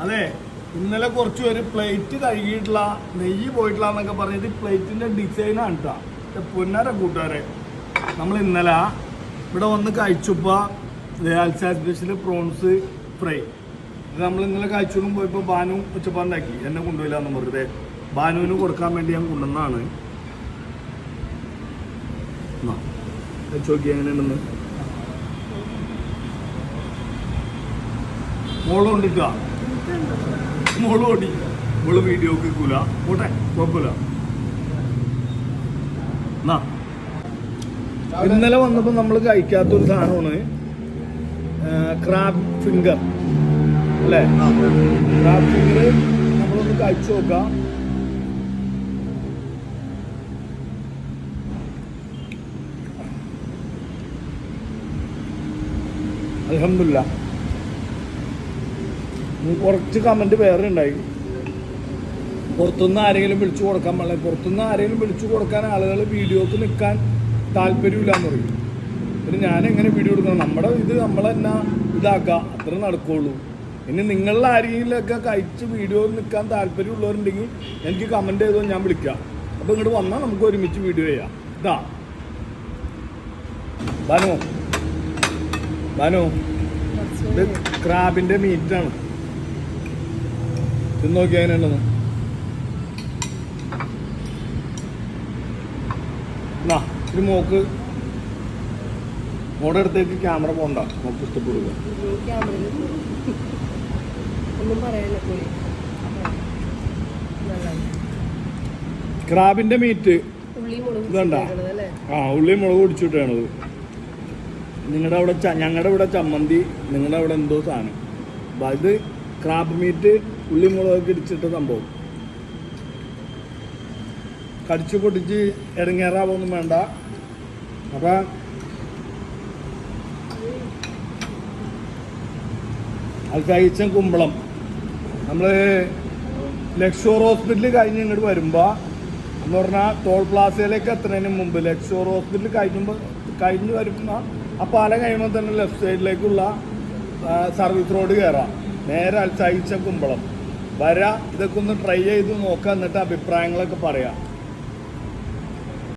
അതെ ഇന്നലെ കുറച്ച് പേര് പ്ലേറ്റ് കഴുകിയിട്ടുള്ള നെയ്യ് പോയിട്ടുള്ള എന്നൊക്കെ പറഞ്ഞിട്ട് പ്ലേറ്റിന്റെ ഡിസൈനാണ് കേട്ടോ പൊന്നാര കൂട്ടുകാരെ നമ്മൾ ഇന്നലെ ഇവിടെ വന്ന് കഴിച്ചപ്പോൾ സ്പെഷ്യൽ പ്രോൺസ് ഫ്രൈ ഇത് നമ്മൾ ഇന്നലെ കഴിച്ചോളും പോയപ്പോൾ ബാനു ഉച്ചപ്പാണ്ടാക്കി എന്നെ കൊണ്ടുപോയില്ല എന്ന് പറഞ്ഞത് ബാനുവിന് കൊടുക്കാൻ വേണ്ടി ഞാൻ കൊണ്ടുവന്നാണ് ചോക്കി എങ്ങനെയുണ്ടെന്ന്. മോൾ കൊണ്ടിട്ടാ മോൾ ഓടി മോൾ വീഡിയോ കേൾക്കൂല പോട്ടെ കുഴപ്പമില്ല. എന്നാ ഇന്നലെ വന്നപ്പോൾ നമ്മൾ കഴിക്കാത്തൊരു സാധനമാണ് ക്രാബ് ഫിംഗർ അല്ലേ? ക്രാബ് ഫിംഗർ നമ്മളൊന്ന് കഴിച്ചു നോക്കാം. അലഹമില്ല കുറച്ച് കമന്റ് വേറെ ഉണ്ടായി. പുറത്തുനിന്ന് ആരെങ്കിലും വിളിച്ചു കൊടുക്കാൻ പാടില്ല. പുറത്തുനിന്ന് ആരെങ്കിലും വിളിച്ചു കൊടുക്കാൻ ആളുകൾ വീഡിയോക്ക് നിൽക്കാൻ താല്പര്യമില്ല എന്ന് പറയും. പിന്നെ ഞാൻ എങ്ങനെ വീഡിയോ എടുക്കണം? നമ്മുടെ ഇത് നമ്മൾ തന്നെ ഇതാക്കുക അത്ര നടക്കുള്ളൂ. ഇനി നിങ്ങളിൽ ആരെങ്കിലുമൊക്കെ കഴിച്ച് വീഡിയോ നിൽക്കാൻ താല്പര്യമുള്ളവരുണ്ടെങ്കിൽ എനിക്ക് കമന്റ് ചെയ്തോ ഞാൻ വിളിക്കാം. അപ്പോൾ ഇങ്ങോട്ട് വന്നാൽ നമുക്ക് ഒരുമിച്ച് വീഡിയോ ചെയ്യാം. ഇതാ. ബാനു. ബാനു. ഇത് ക്രാബിന്റെ മീറ്റാണ് ഇത് നോക്കി എന്നാ ഒരു മോക്ക് മോടെ അടുത്തേക്ക് ക്യാമറ പോണ്ട. മോക്ക് ഇഷ്ടപ്പെടുക. ക്രാബിന്റെ മീറ്റ് ഇതണ്ട? ആ ഉള്ളി മുളക് പൊടിച്ചിട്ടാണത്. നിങ്ങളുടെ അവിടെ ഞങ്ങളുടെ ഇവിടെ ചമ്മന്തി നിങ്ങളുടെ അവിടെ എന്തോ സാധനം. അപ്പൊ ഇത് ക്രാബ് മീറ്റ് ഉള്ളി മുളകൊക്കെ ഇടിച്ചിട്ട സംഭവം. കടിച്ചു പൊട്ടിച്ച് ഇടങ്ങേറാവൊന്നും വേണ്ട. അപ്പം അത് കഴിച്ച കുമ്പളം. നമ്മൾ ലക്ഷോർ ഹോസ്പിറ്റൽ കഴിഞ്ഞ് ഇങ്ങോട്ട് വരുമ്പോൾ എന്ന് പറഞ്ഞാൽ ടോൾ പ്ലാസയിലേക്ക് എത്തുന്നതിന് മുമ്പ് ലക്ഷോർ ഹോസ്പിറ്റൽ കഴിക്കുമ്പോൾ കഴിഞ്ഞ് വരുമ്പോൾ ആ പാലം കഴിയുമ്പോൾ തന്നെ ലെഫ്റ്റ് സൈഡിലേക്കുള്ള സർവീസ് റോഡ് കയറാം നേരെ അൽസായിച്ച കുമ്പളം. വരാ ഇതൊക്കെ ഒന്ന് ട്രൈ ചെയ്ത് നോക്കാം എന്നിട്ട് അഭിപ്രായങ്ങളൊക്കെ പറയാം.